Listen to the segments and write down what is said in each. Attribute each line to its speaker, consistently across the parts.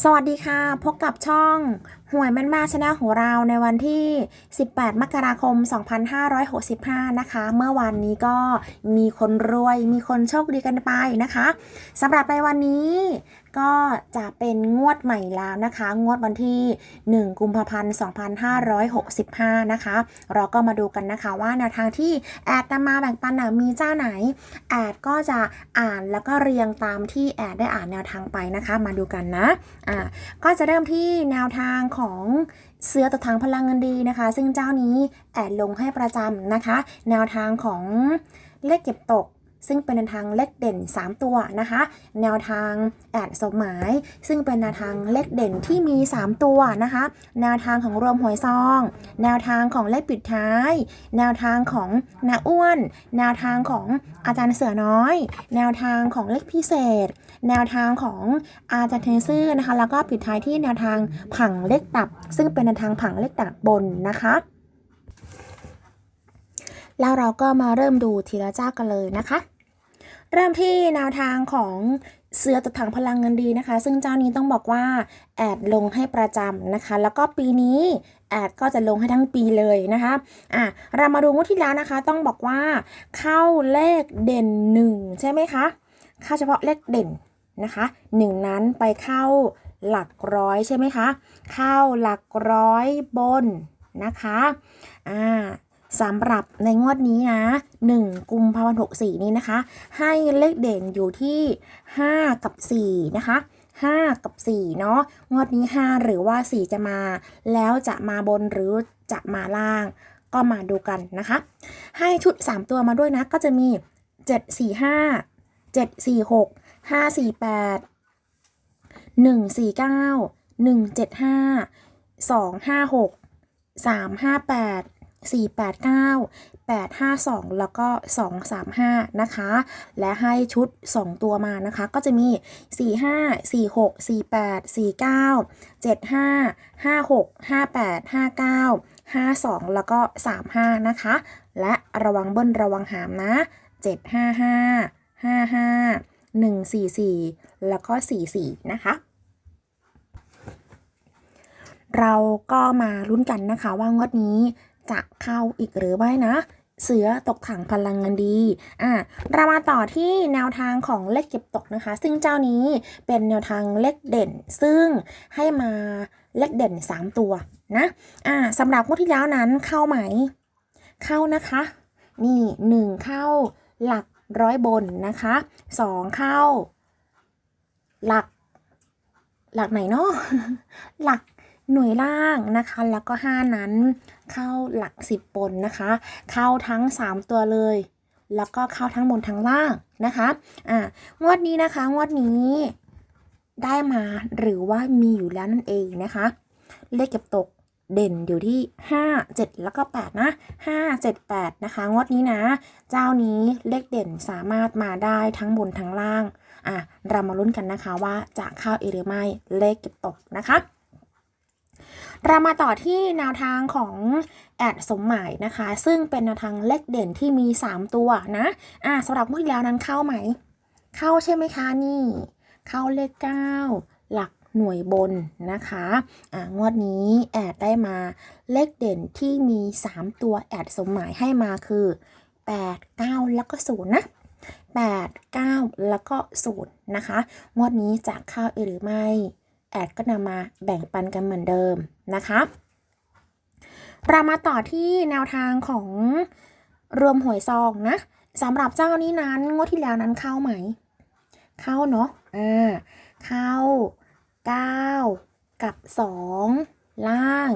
Speaker 1: สวัสดีค่ะ พบกับช่องหวยแม่นมาชนะของเราในวันที่ 18 มกราคม 2565 นะคะ เมื่อวานนี้ก็มีคนรวย มีคนโชคดีกันไปนะคะสำหรับในวันนี้ ก็จะเป็นงวดใหม่แล้วนะคะ งวดวันที่ 1 กุมภาพันธ์ 2565 นะคะ เราก็มาดูกันนะคะว่าแนวทางที่แอดนำมาแบ่งปันมีเจ้าไหน แอดก็จะอ่านแล้วก็เรียงตามที่แอดได้อ่านแนวทางไปนะคะ มาดูกันนะ อ่า ก็จะเริ่มที่แนวทางของเสือตะถังพลังเงินดีนะคะ ซึ่งเจ้านี้แอดลงให้ประจำนะคะ แนวทางของเลขเก็บตก ซึ่งเป็นแนวทางเลขเด่น 3 ตัวนะคะ แนวทางแอดสมหมาย ซึ่งเป็นแนวทางเลขเด่นที่มี 3 ตัวนะคะ แนวทางของรวมหวยซอง แนวทางของเลขปิดท้าย แนวทางของนาอ้วน แนวทางของอาจารย์เสือน้อย แนวทางของเลขพิเศษ แนวทางของอาจารย์เทซื่อนะคะ แล้วก็ปิดท้ายที่แนวทางผังเลขตับ ซึ่งเป็นแนวทางผังเลขตับบนนะคะแล้วเราก็มาเริ่มดูทีละเจ้ากันเลยนะคะ เริ่มที่แนวทางของเสือตะถังพลังเงินดีนะคะ ซึ่งเจ้านี้ต้องบอกว่าแอดลงให้ประจำนะคะ แล้วก็ปีนี้แอดก็จะลงให้ทั้งปีเลยนะคะอะเรามาดูงวดที่แล้วนะคะ ต้องบอกว่าเข้าเลขเด่นหนึ่งใช่ไหมคะเข้าเฉพาะเลขเด่นนะคะหนึ่งนั้นไปเข้าหลักร้อยใช่ไหมคะ เข้าหลักร้อยบนนะคะ อ่า สำหรับในงวดนี้นะ 1 กุมภาพันธ์64 นี้นะคะ ให้เลขเด่นอยู่ที่ 5 กับ 4 นะคะ 5 กับ 4 เนาะงวดนี้ 5 หรือว่า 4 จะมา แล้วจะมาบนหรือจะมาล่าง ก็มาดูกันนะคะ ให้ชุด 3 ตัวมาด้วยนะ ก็จะมี 7 4 5 7 4 6 5 4 8 1 4 9 1 7 5 2 5 6 3 5 8 4 8 9 8 5 2 แล้วก็ 2 3 5 นะคะ และให้ชุด 2 ตัวมานะคะ ก็จะมี 4 5 4 6 4 8 4 9 7 5 5 6 5 8 5 9 5 2 แล้วก็ 3 5 นะคะ และระวังเบิ้ลระวังหามนะ 7 5 5 5 5 1 4 4 แล้วก็ 4 4 นะคะเราก็มาลุ้นกันนะคะว่างวดนี้ จะเข้าอีกหรือไม่นะ เสือตกถังพลังงินดีอะเรามาต่อที่แนวทางของเลขเก็บตกนะคะ ซึ่งเจ้านี้เป็นแนวทางเลขเด่น ซึ่งให้มาเลขเด่น 3 ตัวนะอะสำหรับงวดที่แล้วนั้นเข้าไหม เข้านะคะ นี่ 1 เข้าหลักร้อยบนนะคะ 2 เข้า หลัก หลักไหนเนาะหลัก หน่วยล่างนะคะ แล้วก็ 5 นั้นเข้าหลัก 10 บนนะคะ เข้าทั้ง 3 ตัวเลย แล้วก็เข้าทั้งบนทั้งล่างนะคะอ่างวดนี้นะคะ งวดนี้ได้มาหรือว่ามีอยู่แล้วนั่นเองนะคะ เลขเก็บตกเด่นอยู่ที่ 5 7 แล้วก็ 8 นะ 5 7 8 นะคะ งวดนี้นะ เจ้านี้เลขเด่นสามารถมาได้ทั้งบนทั้งล่าง อะ เรามาลุ้นกันนะคะว่าจะเข้าเอหรือไม่เลขเก็บตกนะคะ เรามาต่อที่แนวทางของแอดสมหมายนะคะ ซึ่งเป็นแนวทางเลขเด่นที่มี 3 ตัวนะอ่าสำหรับงวดที่แล้วนั้นเข้าไหม เข้าใช่ไหมคะนี่ เข้าเลข 9 หลักหน่วยบนนะคะอ่างวดนี้แอดได้มาเลขเด่นที่มี 3 ตัวแอดสมหมายให้มาคือ 8 9 แล้วก็0นะ8 9 แล้วก็0นะคะ งวดนี้จะเข้าหรือไม่ แอดก็นำมาแบ่งปันกันเหมือนเดิมนะคะเรามาต่อที่แนวทางของรวมหวยซองนะสำหรับเจ้านี้นั้นงวดที่แล้วนั้นเข้าไหม เข้าเนาะอ่าเข้า 9 กับ 2 ล่าง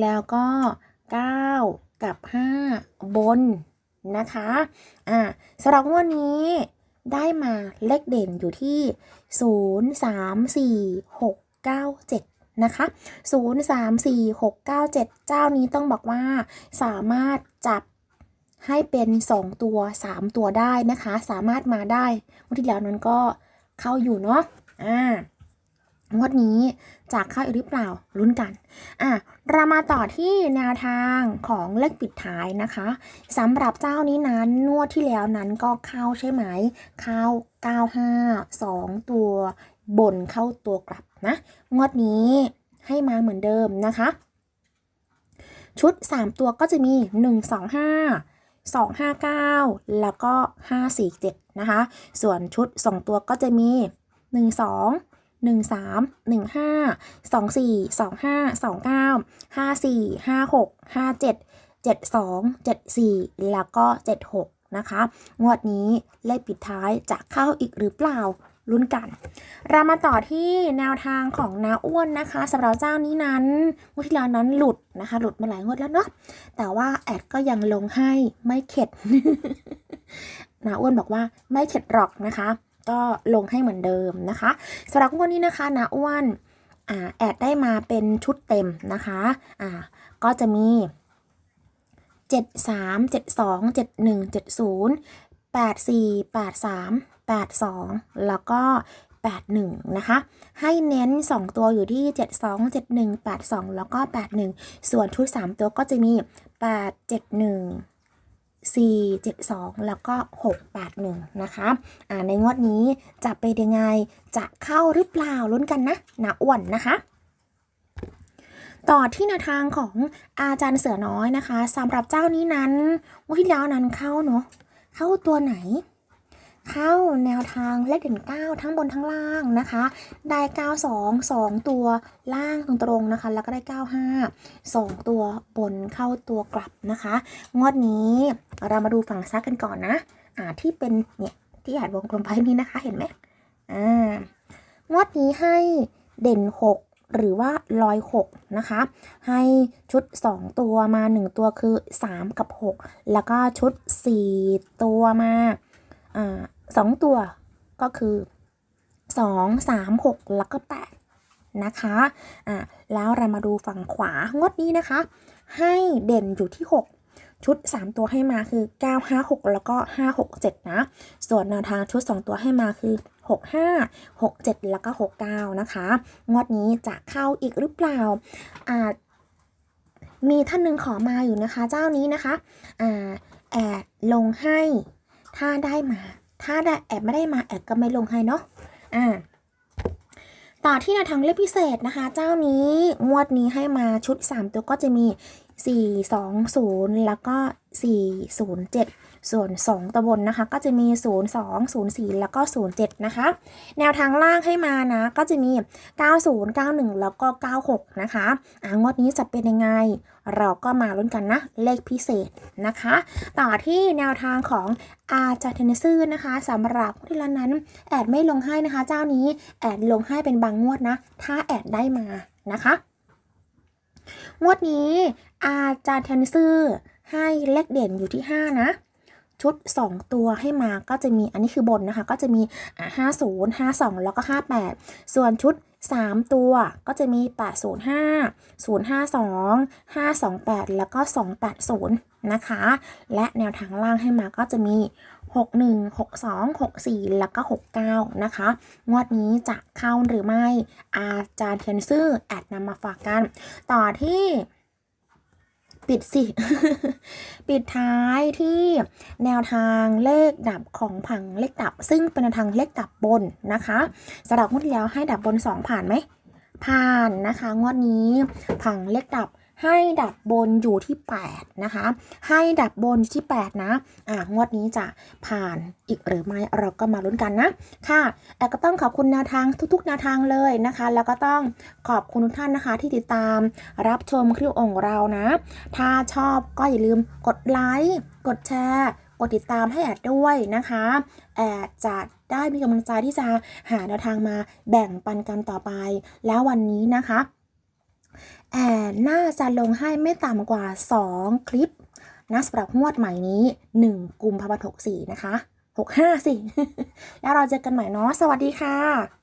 Speaker 1: แล้วก็ 9 กับ 5 บนนะคะอ่าสำหรับงวดนี้ได้มาเลขเด่นอยู่ที่ 0 3 4 6 9 7 นะคะ 0 3 4 6 9 7 เจ้านี้ต้องบอกว่าสามารถจับให้เป็น 2 ตัว 3 ตัวได้นะคะ สามารถมาได้งวดที่แล้วนั้นก็เข้าอยู่เนาะอ่างวดนี้จะเข้าหรือเปล่าลุ้นกัน อะเรามาต่อที่แนวทางของเลขปิดท้ายนะคะสำหรับเจ้านี้นั้นนวดที่แล้วนั้นก็เข้าใช่ไหม เข้า 95 2 ตัว บนเข้าตัวกลับนะ งวดนี้ให้มาเหมือนเดิมนะคะ ชุด 3 ตัวก็จะมี 1 2 5 2 5 9 แล้วก็ 5 4 7 นะคะ ส่วนชุด 2 ตัวก็จะมี 1 2 1 3 1 5 2 4 2 5 2 9 5 4 5 6 5 7 7 2 7 4 แล้วก็ 7 6 นะคะ งวดนี้เลขปิดท้ายจะเข้าอีกหรือเปล่า ลุ้นกัน เรามาต่อที่แนวทางของนาอ้วนนะคะสำหรับเจ้านี้นั้นงวดที่แล้วนั้นหลุดนะคะ หลุดมาหลายงวดแล้วเนาะแต่ว่าแอดก็ยังลงให้ไม่เข็ดนาอ้วนบอกว่าไม่เข็ดหรอกนะคะ ก็ลงให้เหมือนเดิมนะคะสำหรับงวดนี้นะคะนาอ้วนอ่าแอดได้มาเป็นชุดเต็มนะคะอ่าก็จะมี 7 3 7 2 7 1 82 แล้วก็ 81 นะคะ ให้เน้น 2 ตัวอยู่ที่ 72 71 82 แล้วก็ 81 ส่วนชุด 3 ตัวก็จะมี 8 71 4 72 แล้วก็ 681 นะคะอ่าในงวดนี้จะเป็นยังไง จะเข้าหรือเปล่าลุ้นกันนะนาอ้วนนะคะต่อที่แนวทางของอาจารย์เสือน้อยนะคะสำหรับเจ้านี้นั้นงวดที่แล้วนั้นเข้าเนาะเข้าตัวไหน เข้าแนวทางเลขเด่น 9 ทั้งบนทั้งล่างนะคะ ได้ 92 2 ตัวล่างตรงๆนะคะ แล้วก็ได้ 95 2 ตัวบนเข้าตัวกลับนะคะ งวดนี้เรามาดูฝั่งซ้ายกันก่อนนะอ่าที่เป็นเนี่ยที่อานวงกลมไว้นี้นะคะเห็นไหมอ่างวดนี้ให้เด่น 6หรือว่าลอย6นะคะ ให้ชุด 2 ตัวมา 1 ตัวคือ 3 กับ 6 แล้วก็ชุด 4 ตัวมาอ่า สองตัวก็คือ 2 3 6 แล้วก็8นะคะอ่าแล้วเรามาดูฝั่งขวางดนี้นะคะ ให้เด่นอยู่ที่ 6 ชุด 3 ตัวให้มาคือ 9 5 6 แล้วก็ 5 6 7 นะ ส่วนแนวทางชุด 2 ตัวให้มาคือ 6 5 6 7 แล้วก็ 6 9 นะคะ งวดนี้จะเข้าอีกหรือเปล่าอ่ามีท่านหนึ่งขอมาอยู่นะคะ เจ้านี้นะคะอ่าแอดลงให้ถ้าได้มา ถ้าได้แอบไม่ได้มาแอบก็ไม่ลงให้เนาะอ่าต่อที่แนวทางเลือกพิเศษนะคะ เจ้านี้งวดนี้ให้มาชุด 3 ตัวก็จะมี 4 2 0 แล้วก็ 4 0 7 ส่วน 2ตัวบนนะคะ ก็จะมี 0 2 0 4 แล้วก็ 0 7 นะคะ แนวทางล่างให้มานะ ก็จะมี 90 91 แล้วก็ 96 นะคะอ่างวดนี้จะเป็นยังไง เราก็มาลุ้นกันนะ เลขพิเศษนะคะ ต่อที่แนวทางของอาจารย์เทนเซื่อนะคะสำหรับที่ร้านนั้น แอดไม่ลงให้นะคะ เจ้านี้แอดลงให้เป็นบางงวดนะ ถ้าแอดได้มานะคะงวดนี้อาจารย์เทนซื่อให้เลขเด่นอยู่ที่ 5 นะ ชุด 2 ตัวให้มาก็จะมีอันนี้คือบนนะคะ ก็จะมีอ่า50 52แล้วก็58ส่วนชุด 3 ตัวก็จะมี805 052 528แล้วก็280นะคะ และแนวทางล่างให้มาก็จะมี61 62 64 แล้วก็ 69 นะคะ งวดนี้จะเข้าหรือไม่ อาจารย์เทียนซื่อแอดนำมาฝากกัน ต่อที่ ปิดสิ ปิดท้ายที่แนวทางเลขดับของผังเลขดับ ซึ่งเป็นแนวทางเลขดับบนนะคะสำหรับงวดที่แล้วให้ดับบน 2 ผ่านไหมผ่านนะคะ งวดนี้ผังเลขดับ ให้ดับบนอยู่ที่ 8 นะคะ ให้ดับบนอยู่ที่ 8 นะอ่างวดนี้จะผ่านอีกหรือไม่เราก็มาลุ้นกันนะ ค่ะแอดก็ต้องขอบคุณแนวทางทุกๆแนวทางเลยนะคะ แล้วก็ต้องขอบคุณทุกท่านนะคะ ที่ติดตามรับชมคลิปองเรานะ ถ้าชอบก็อย่าลืมกดไลค์กดแชร์กดติดตามให้แอดด้วยนะคะ แอดจะได้มีกำลังใจที่จะหาแนวทางมาแบ่งปันกันต่อไป แล้ววันนี้นะคะ แอนน่าจะลงให้ไม่ต่ำกว่า 2 คลิปนะสำหรับงวดใหม่นี้ 1 กุมภาพันธ์64 นะคะ 65 สิ แล้วเราเจอกันใหม่เนาะ สวัสดีค่ะ